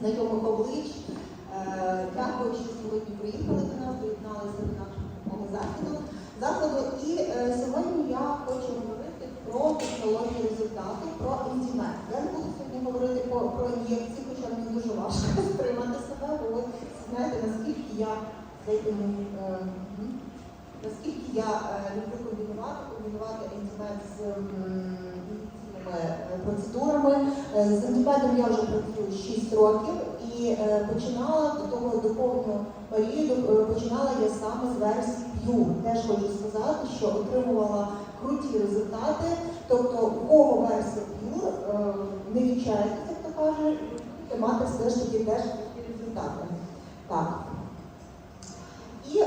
знайомих облич. Е, Дякую, що сьогодні приїхали до нас, доєдналися до нашого заходу. заходу. І е, сьогодні я хочу говорити про технологію результату, про інтімет. Я не буду сьогодні говорити про, про ін'єкції, хоча мені дуже важко сприймати себе, бо ви знаєте, наскільки я е, наскільки я е, люблю комбінувати, комбінувати інтимет з е, процедурами. Е, З антибіотиком я вже працюю 6 років і е, починала до того доповню Марію, е, починала я саме з версії Pure. Теж хочу сказати, що отримувала круті результати. Тобто у кого версія е, не відчається, як то каже, і мати все ж таки теж круті результати. Так. І е,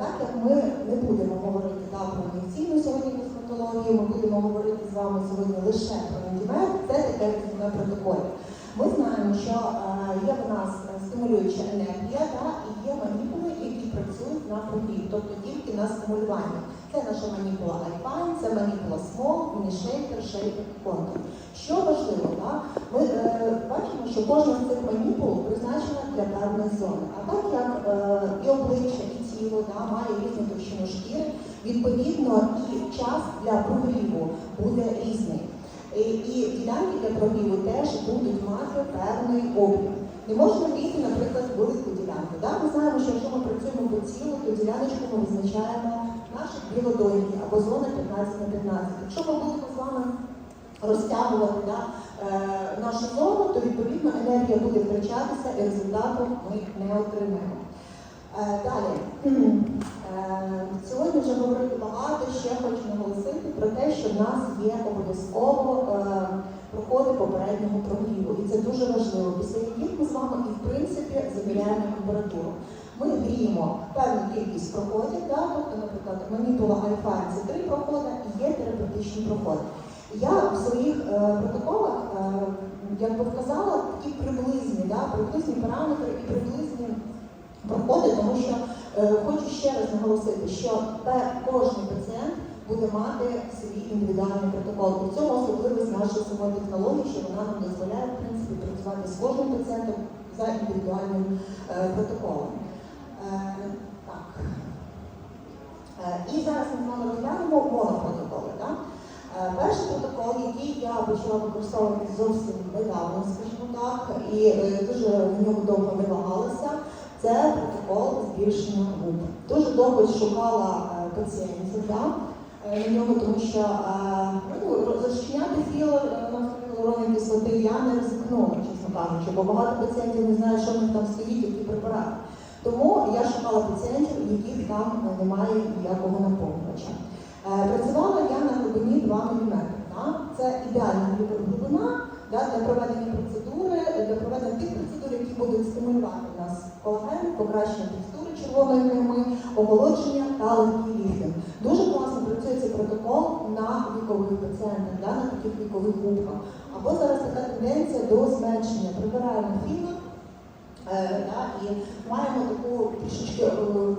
так як ми не будемо говорити да, про ін'єкційну сьогодні косметологію, ми будемо говорити з вами сьогодні лише про антимед, це таке резюме протоколі. Ми знаємо, що е, є в нас стимулююча енергія да, і є маніпули, які працюють на прогрів, тобто тільки на стимулювання. Це наша маніпула Alpine, це маніпула Mini-Shaker, Shaker і Contour. Що важливо, да? ми е, бачимо, що кожна з цих маніпул призначена для певної зони. А так як е, і обличчя, і тіло да, має різну товщину шкіри, відповідно і час для прогріву буде різний. І, ділянки для прогріву теж будуть мати певний об'єм. Не можна війти, наприклад, велику ділянку. Да? Ми знаємо, що якщо ми працюємо по цілу, то діляночку ми визначаємо наші дві або зона 15 на 15. Якщо ми будемо з вами розтягувати да, е, нашу зону, то відповідно енергія буде втрачатися і результату ми не отримаємо. Е, далі. Е, Сьогодні вже говорити багато, ще хочу наголосити про те, що в нас є обов'язково е, проходи попереднього прогріву. І це дуже важливо. Після яких ми з вами і в принципі заміряємо температуру. Ми гріємо певну кількість проходів, да? тобто, наприклад, маніпула Альфа це три проходи і є терапевтичні проходи. Я в своїх е, протоколах е, якби вказала такі приблизні, да? приблизні параметри і приблизні проходи, тому що е, хочу ще раз наголосити, що кожен пацієнт буде мати свій індивідуальний протокол. При цьому особливість нашої самої технології, що вона нам дозволяє в принципі працювати з кожним пацієнтом за індивідуальним е, протоколом. Е, так. Е, І зараз ми з вами розглянемо монопротоколи. Да? Е, Перший протокол, який я почала використовувати зовсім недавно, скажімо так, і е, дуже в ньому довго не це протокол збільшення губ. Дуже довго шукала е, пацієнтів е, на ньому, тому що е, ну, розчиняти на гіалуронової кислоти я не ризикнула, чесно кажучи, бо багато пацієнтів не знають, що в них там стоїть, які препарати. Тому я шукала пацієнтів, у яких там немає ніякого наповнювача. Працювала я на глибині 2 мм. Це ідеальна глибина да, для проведення процедури, для проведення тих процедур, які будуть стимулювати нас колаген, покращення текстури червоної кайми, омолодження та легкий ліфтинг. Дуже класно працює цей протокол на вікових пацієнтах, да, на таких вікових групах. Або зараз така тенденція до зменшення. Прибираємо фільм, Е, да, і маємо таку трішечки е,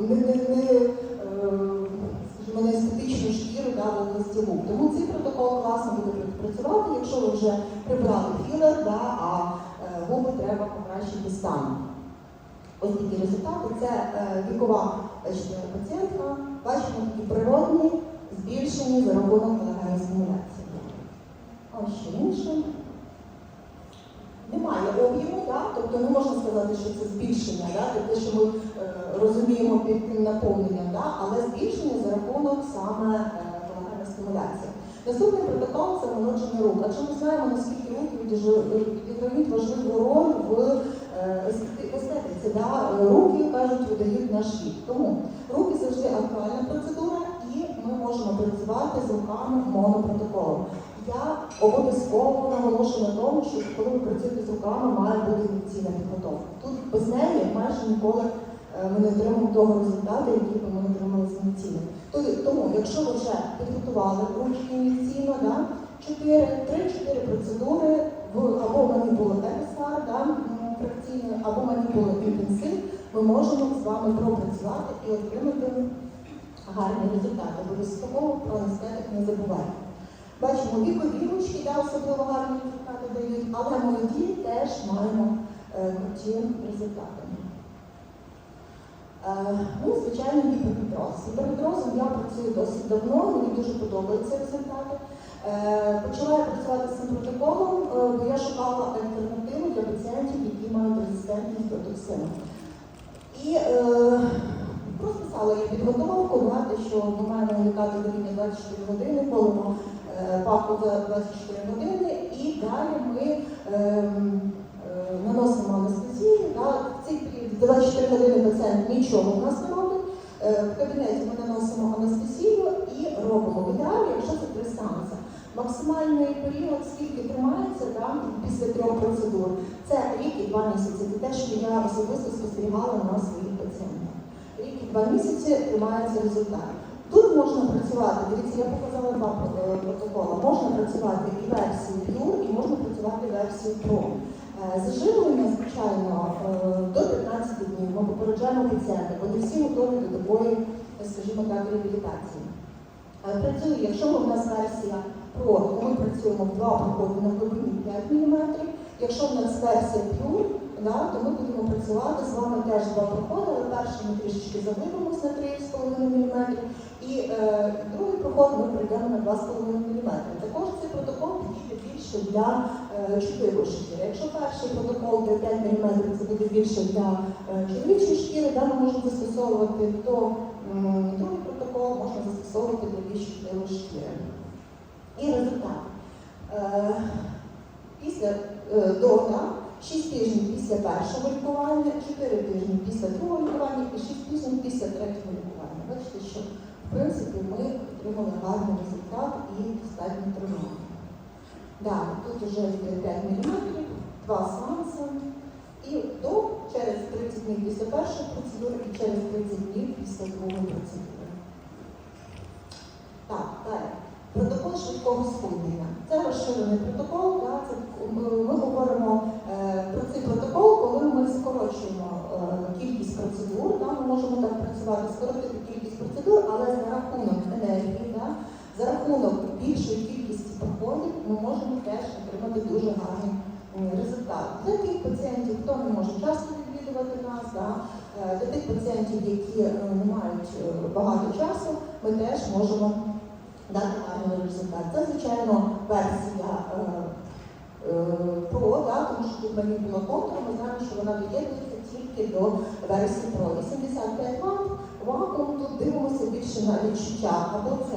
не, не, не, е, скажімо, не естетичну шкіру да, в області губ. Тому цей протокол класно буде працювати, якщо ви вже прибрали філер, да, а е, губи треба покращити стан. Ось такі результати. Це е, вікова пацієнтка. Бачимо такі природні збільшені за рахунок колагенної стимуляції. Ось ще інше. Немає об'єму, да? тобто не можна сказати, що це збільшення, да? те, що ми е, розуміємо під тим наповненням, да? але збільшення за рахунок саме е, стимуляції. Наступний протокол це молодження рук. Адже ми знаємо, наскільки руки відіграють- важливу роль в е, естетиці. Да? Руки, кажуть, видають наш вік. Тому руки завжди актуальна процедура, і ми можемо працювати з руками монопротоколом. Я обов'язково наголошую на тому, що коли ви працюєте з руками, має бути ін'єкційна підготовка. Тут без неї майже ніколи е, ми не отримаємо того результату, який Тобто, Тому, якщо ви вже підготували ручки ін'єкційно, да, 3-4 процедури або маніпула ТСР, да, м, фракційною, або маніпула інтенсив, ми можемо з вами пропрацювати і отримати гарний результат. Обов'язково про естетик не забувайте. Бачимо, вікові ручки, да, особливо гарні результати дають, але молоді теж маємо е, круті результати. Е, Ну, звичайно, гіпергідроз. З я працюю досить давно, мені дуже подобаються результати. Е, Почала я працювати з цим протоколом, е, бо я шукала альтернативу для пацієнтів, які мають резистентність до токсину. І е, розписала я підготовку, багато що ми маємо уникати до рівня 24 години, колимо е, папку за 24 години, і далі ми ем, е, наносимо анестезію. Да. В період 24 години пацієнт нічого в нас не робить. Е, В кабінеті ми наносимо анестезію і робимо в ідеалі, якщо це три сеанси. Максимальний період, скільки тримається да, після трьох процедур, це рік і два місяці. Це те, що я особисто спостерігала на своїх пацієнтах. Рік і два місяці тримається результат. Тут можна працювати, дивіться, я показала два е, протоколи. Можна працювати і версію Pure, і можна працювати версію Pro. Е, Заживлення, звичайно, е, до 15 днів ми попереджаємо пацієнта, вони всі готові до такої, е, скажімо так, реабілітації. Працює, якщо у нас версія про, ми працюємо в два проходи на глибині 5 мм. Якщо в нас версія Pure, да, то ми будемо працювати з вами теж два проходи, перший ми трішечки заглибимося на 3,5 мм, і е, другий проход ми пройдемо на 2,5 мм. Також цей протокол підійде більше для е, чотирьох шкіри. Якщо перший протокол для 5 мм це буде більше для е, чоловічої шкіри, да, ми можемо застосовувати, то м, другий протокол можна застосовувати для більш чутливої шкіри. І результат. Е, Після е, до да, 6 тижнів після першого лікування, 4 тижні після другого лікування і 6 тижнів після третього лікування. Бачите, що в принципі ми отримали гарний результат і достатньо тримали. Далі, тут вже 5 мм, 2 сеанси. І до через 30 днів після першої процедури і через 30 днів після другої процедури. Так, далі. Протокол швидкого схуднення. Це розширений протокол. Да, це, ми, ми говоримо скорочуємо е, кількість процедур. Да, ми можемо так працювати, скоротити кількість процедур, але за рахунок енергії, да, за рахунок більшої кількості проходів ми можемо теж отримати дуже гарний м, результат. Для тих пацієнтів, хто не може часто відвідувати нас, да, е, для тих пацієнтів, які е, не мають е, багато часу, ми теж можемо дати гарний результат. Це, звичайно, версія е, е, да, тому що тут мені було контур, ми знаємо, що вона доєднується тільки до версії Pro. 85 Вт, вакуум, тут дивимося більше на відчуття, або це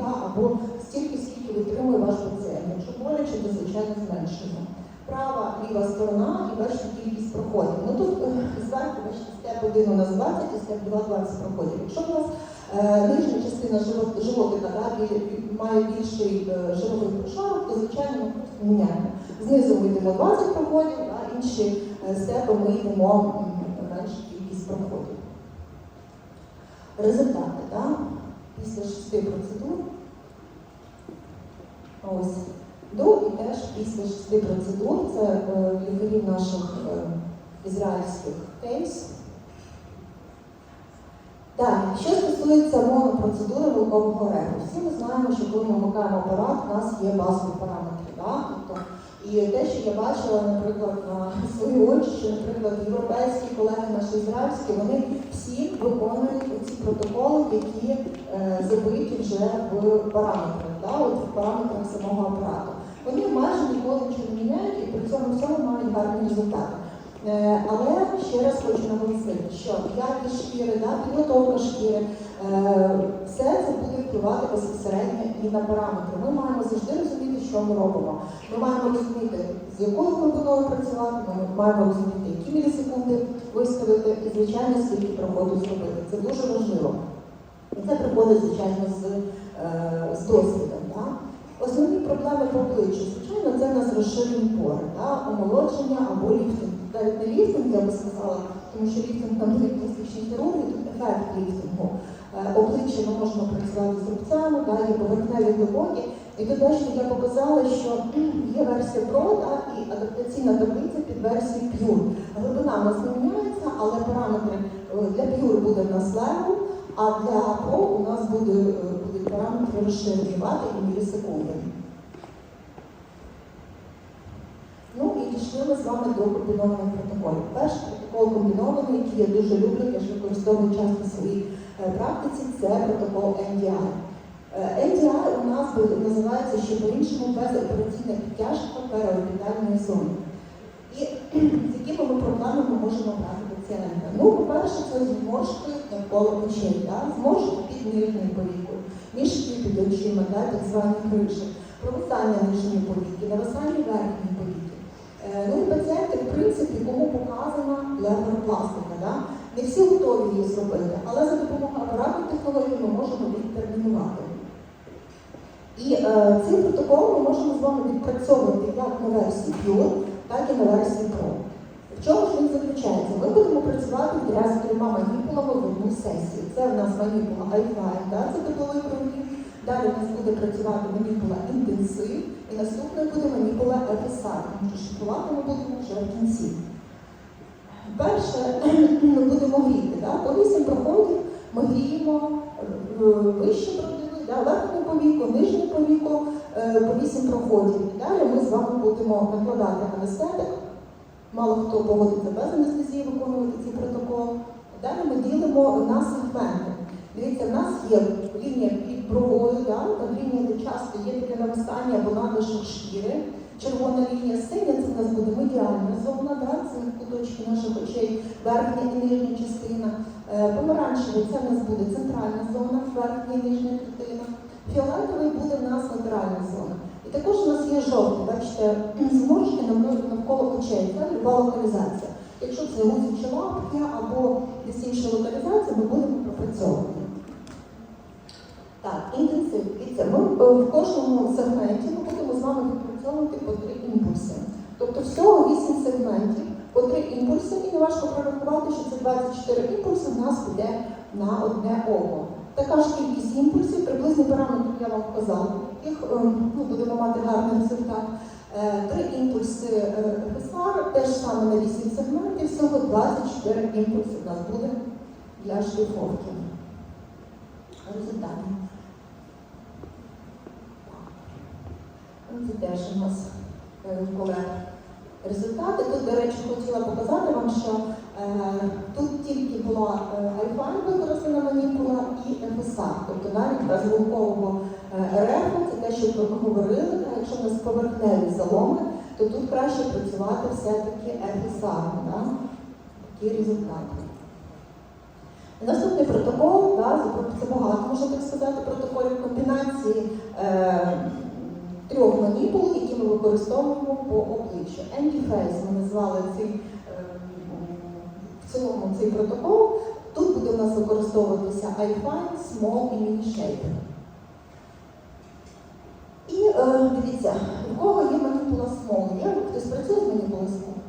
да, або стільки, скільки витримує ваш пацієнт. Якщо боляче, то звичайно зменшуємо. Права, ліва сторона і бачите кількість проходів. Ну тут е, зверху бачите степ 1 у нас 20 і степ 2 20 проходів. Якщо у нас Нижня частина животика да, має більший е, жировий прошарок, то звичайно ми міняємо. Знизу ми йдемо 20 проходів, а інші е, степи ми йдемо м, меншу кількість проходів. Результати да, після шести процедур. Ось. До і теж після шести процедур це е, лікарів наших е, ізраїльських кейс. Далі, що стосується монопроцедури вилкового регу, всі ми знаємо, що коли ми вмикаємо апарат, у нас є базові параметри. Да? Тобто, і те, що я бачила, наприклад, на свої очі, що, наприклад, європейські колеги, наші ізраїльські, вони всі виконують ці протоколи, які е, забиті вже в параметрах, да? От в параметрах самого апарату. Вони майже ніколи нічого не міняють і при цьому всьому мають гарні результати. Е, Але ще раз хочу наголосити, що якість шкіри, да, підготовка шкіри, е, все це буде впливати безпосередньо і на параметри. Ми маємо завжди розуміти, що ми робимо. Ми маємо розуміти, з якою глибиною працювати, ми маємо розуміти, які мілісекунди виставити і, звичайно, скільки проходу зробити. Це дуже важливо. І це приходить, звичайно, з, е, з досвідом. Да? Основні проблеми по обличчю, звичайно, це в нас розширені пори, да? омолодження або ліфтинг. Навіть ліфтинг, я би сказала, тому що ліфтинг нам дають пластичні хірурги, тут ефект ліфтингу. Е, Обличчя ми можемо працювати з рубцями, да? є поверхневі глибокі. І тут бачите, я показала, що є версія Pro да? і адаптаційна таблиця під версією Pure. Глибина в нас не міняється, але параметри е, для Pure буде в нас а для Pro у нас буде, е, будуть параметри розширені вати і мілісекунди. Ну і дійшли ми з вами до комбінованих протоколів. Перший протокол комбінований, який я дуже люблю, я ж використовую часто в своїй е, практиці, це протокол NDI. Е, NDI у нас називається ще по-іншому безопераційна підтяжка переорбітальної зони. І з якими ми проблемами можемо брати пацієнта? Ну, по-перше, це зморшки навколо очей, да? зморшки під нижньою повікою, мішки під очима, так звані криші, провисання нижньої повіки, нависання верхньої повіки. Е, Ну пацієнти, в принципі, кому показана леверопластика. Да? Не всі готові її зробити, але за допомогою апаратної технології ми можемо відтермінувати. І е, цей протокол ми можемо з вами відпрацьовувати як на версії Pure, так і на версії Pro. В чому ж він заключається? Ми будемо працювати з трьома маніпулами в одну сесію. Це в нас маніпула i5, да, це тепловий прогрів. Далі у нас буде працювати маніпула інтенсив, і наступною буде маніпула FSR, тому що шифрувати ми будемо вже в кінці. Перше, ми будемо гріти. Да? По вісім проходів ми гріємо е, вище продиви, да? верхню повіку, нижню повіку, е, по вісім проходів. І далі ми з вами будемо накладати анестетик. Мало хто погодиться без анестезії виконувати ці протоколи. Далі ми ділимо на сегменти. Дивіться, в нас є лінія під бровою, да? там лінія, де часто є таке нависання або надлишок шкіри. Червона лінія синя, це в нас буде медіальна зона, да? це куточки наших очей, верхня і нижня частина. Е, Помаранчевий це в нас буде центральна зона, верхня і нижня третина. Фіолетовий буде в нас латеральна зона. І також у нас є жовтий, бачите, зморшки навколо- очей, це люба локалізація. Якщо це гузячі лапки або десь інша локалізація, ми будемо пропрацьовувати. Так, інтенсив. Дивіться, ми е, в кожному сегменті ми будемо з вами відпрацьовувати по три імпульси. Тобто всього 8 сегментів, по три імпульси, і не важко прорахувати, що це 24 імпульси в нас буде на одне око. Така ж кількість імпульсів, приблизний параметр я вам вказала, яких е, ну, будемо мати гарний результат. Е, Три імпульси ФСР, теж саме на 8 сегментів, всього 24 імпульси у нас буде для шліфовки. Результати. Ну, Це теж у нас е, колег результати. Тут, до речі, хотіла показати вам, що е, тут тільки була е, альфа використана маніпула і ФСА, тобто навіть без звукового е, рефу, це те, що ви говорили, та якщо у нас поверхневі заломи, то тут краще працювати все-таки ФСА. Такі результати. Наступний протокол, да, це багато, можна так сказати, протоколів комбінації е, трьох маніпул, які ми використовуємо по обличчю. Anti-face ми назвали цей, е, в цілому цей протокол. Тут буде у нас використовуватися iFine, Small і Mini Shaper. І е, дивіться, у кого є маніпула Small? Є? Хтось працює з маніпулою Small?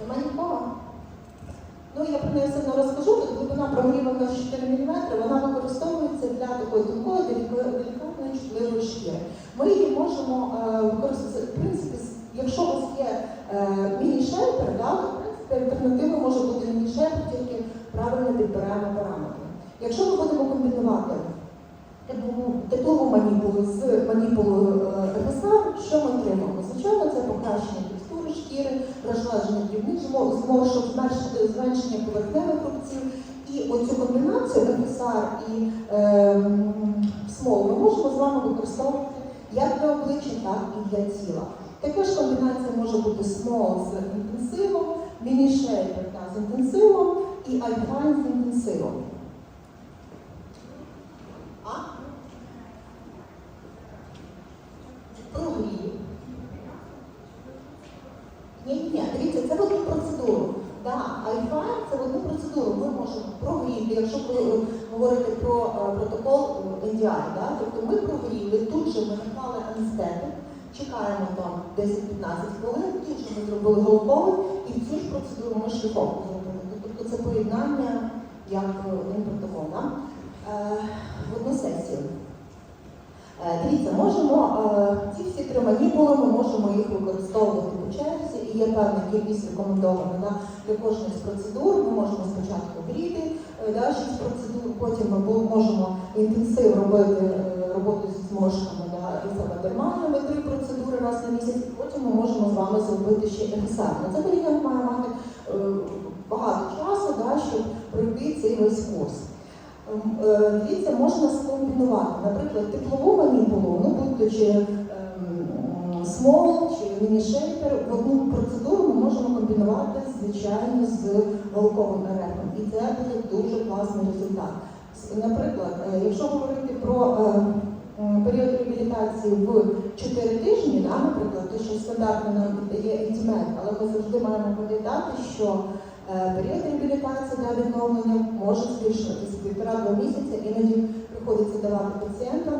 Нема нікого? Ну, я про неї сильно розкажу, тут глибина прогрівана 4 мм, вона використовується для такої тонкої, делікатної, чутливої шкіри. Ми її можемо е, використовувати, в принципі, якщо у вас є е, міні-шейпер, да, то в принципі альтернатива може бути міні-шейпер, тільки правильно підбираємо параметри. Якщо ми будемо комбінувати теплову- маніпулу з маніпулою е, що ми отримаємо? Звичайно, це покращення шкіри, розжележення дрібних змо- зморшок, зменшення поверхневих рубців. І оцю комбінацію ФСР і е, смол ми можемо з вами використовувати як для обличчя, так і для тіла. Така ж комбінація може бути смол з інтенсивом, міні-шейпер з інтенсивом і альфайн з інтенсивом. А? Прогрів. Ні, ні, ні, дивіться, це в одну процедуру. Да, iFile це в одну процедуру. Ми можемо прогріти, якщо ви е, говорите про е, протокол е, NDI, да? тобто ми прогріли, тут же ми наклали анестетик, чекаємо там 10-15 хвилин, тут же ми зробили головковий і цю ж процедуру ми зробили. Тобто це поєднання як е, один протокол да? е, в одну сесію. Е, Дивіться, можемо е, ці всі три маніпули, ми можемо їх використовувати по черзі, і є певна кількість рекомендована да, для кожної з процедур. Ми можемо спочатку гріти, е, да, 6 процедур, потім ми можемо інтенсив робити роботу зі зморшками да, і самодермальними три процедури раз на місяць, потім ми можемо з вами зробити ще. На це клієнт має мати багато часу, да, щоб пройти цей весь курс. Е, Дивіться, можна скомбінувати, наприклад, теплову маніпулу, ну будь-то чи ем, смол, чи міні-шейпер, в одну процедуру ми можемо комбінувати, звичайно, з голковим РФом. І це буде дуже класний результат. Наприклад, е, якщо говорити про е, період реабілітації в 4 тижні, наприклад, те, що стандартно нам дає інтімет, але ми завжди маємо пам'ятати, що період реабілітації для відновлення може збільшуватися півтора-два місяці, іноді приходиться давати пацієнтам,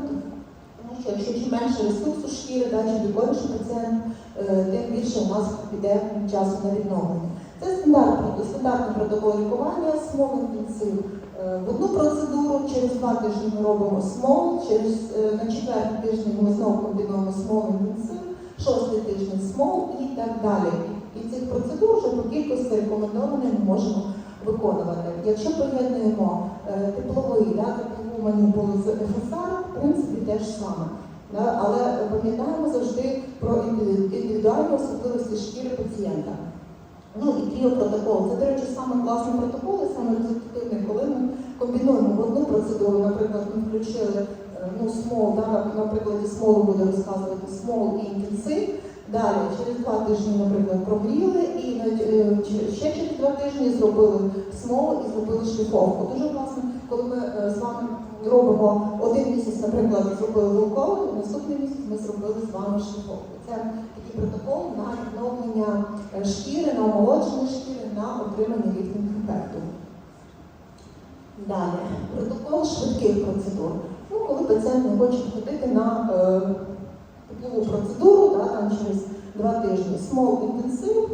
тому що якщо чим менше ресурсу шкіри, да, чим більше пацієнт, е, тим більше у нас піде часу на відновлення. Це стандартний, стандартний протокол лікування, смол інтенсив. Е, В одну процедуру через два тижні ми робимо смол, через е, на четвертий тиждень ми знову комбінуємо смол інтенсив, шостий тиждень смол і так далі. І цих процедур вже по кількості рекомендованих ми можемо виконувати. Якщо поєднуємо е, тепловий, да, теплову маніпулу з ФСР, в принципі, те ж саме. Да, але пам'ятаємо завжди про індивідуальні особливості шкіри пацієнта. Ну і кріопротокол. Це, до речі, саме класний протокол і саме результативний, коли ми комбінуємо в одну процедуру, наприклад, ми включили е, ну, смол, да, на, смолу буде розказувати смол і інтенсив. Далі, через два тижні, наприклад, прогріли, і е, ще через два тижні зробили смол і зробили шліфовку. Дуже класно, коли ми е, з вами робимо один місяць, наприклад, зробили вулковий, наступний місяць ми зробили з вами шліфовку. Це такий протокол на відновлення е, шкіри, на омолодження шкіри, на отримання ліфтинг ефекту. Далі, протокол швидких процедур. Ну, коли пацієнт не хоче ходити на е, процедуру, да, там через два тижні смол інтенсив,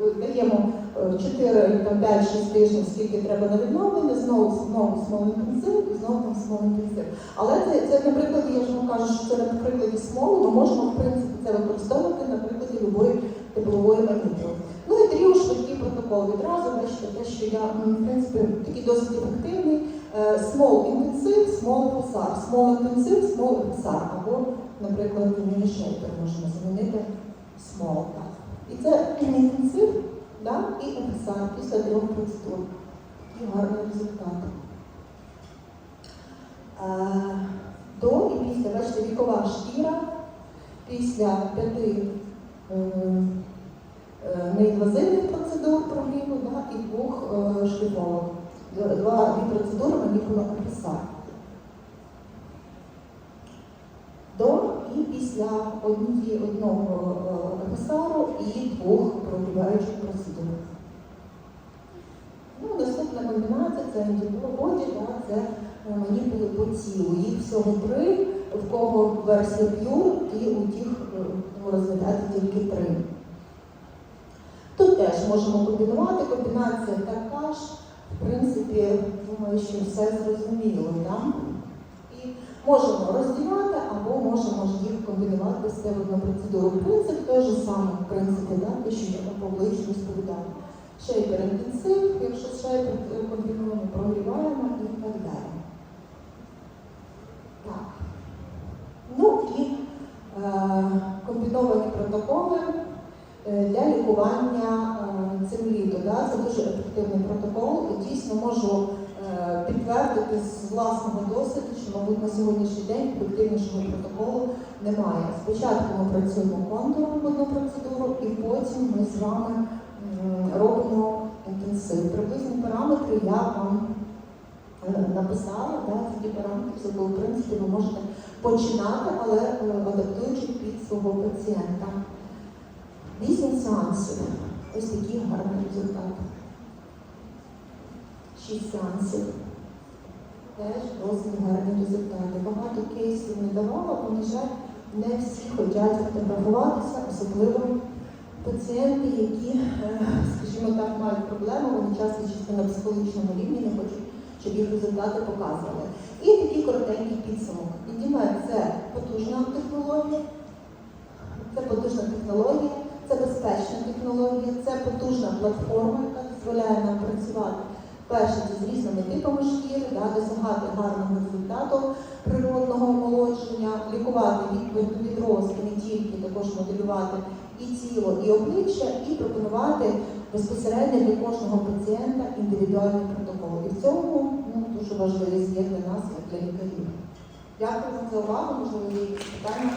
е, даємо 4-5-6 тижнів, скільки треба на відновлення, знову знову смол інтенсив і знову там смол інтенсив. Але це, це на прикладі, я ж вам кажу, що це на прикладі смолу, ми можемо в принципі це використовувати на прикладі любої теплової маніпули. Ну і тріо швидкий протокол. Відразу бачите, те, що я в принципі такий досить ефективний. Е, Смол інтенсив, смол ефесар, смол інтенсив, смол ефесар. Або, наприклад, міні-шейпер можемо замінити смол. Так. І це інтенсив да, і ефесар після трьох процедур. Такий гарний результат. Е, До і після, бачите, вікова шкіра після п'яти е, е, неінвазивних процедур прогріву да, і двох шліфовок. Два дві процедури маніпула ефесар. До після однієї одного е, і двох прогріваючих процедур. Ну, наступна комбінація це антибоді, це е, маніпули по тілу. Їх всього три, в кого версія п'юр, і у тих е, ну, розглядати тільки три. Тут теж можемо комбінувати, комбінація така ж, в принципі, думаю, що все зрозуміло. Да? Можемо розділяти або можемо їх комбінувати все в одну процедуру. Принцип той же самий, в принципі, да? те, що я по обличчю розповідаю. Шейпер інтенсив, якщо шейпер е, комбінуємо, прогріваємо і так далі. Так. Ну і е, комбіновані протоколи е, для лікування е, целюліту. Да? Це дуже ефективний протокол і дійсно можу підтвердити з власного досвіду, що, мабуть, на сьогоднішній день ефективнішого протоколу немає. Спочатку ми працюємо контуром в одну процедуру, і потім ми з вами робимо інтенсив. Приблизні параметри я вам е, написала, да, ті параметри, з якого, в принципі, ви можете починати, але е, адаптуючи під свого пацієнта. Вісім сеансів. Ось такі гарні результати. Шість сеансів. Теж досить гарні результати. Багато кейсів не давала, бо, на жаль, не всі хочуть фотографуватися, особливо пацієнти, які, е, скажімо так, мають проблеми, вони часто чисто на психологічному рівні не хочуть, щоб їх результати показували. І такий коротенький підсумок. Ідіме це потужна технологія, це потужна технологія, це безпечна технологія, це потужна платформа, яка дозволяє нам працювати перше це з різними типами шкіри, да, досягати гарного результату природного омолодження, лікувати від відростки не тільки, також моделювати і тіло, і обличчя, і пропонувати безпосередньо для кожного пацієнта індивідуальний протокол. І в цьому ну, дуже важливість є для нас, як для лікарів. Дякую вам за увагу, можливо, є питання.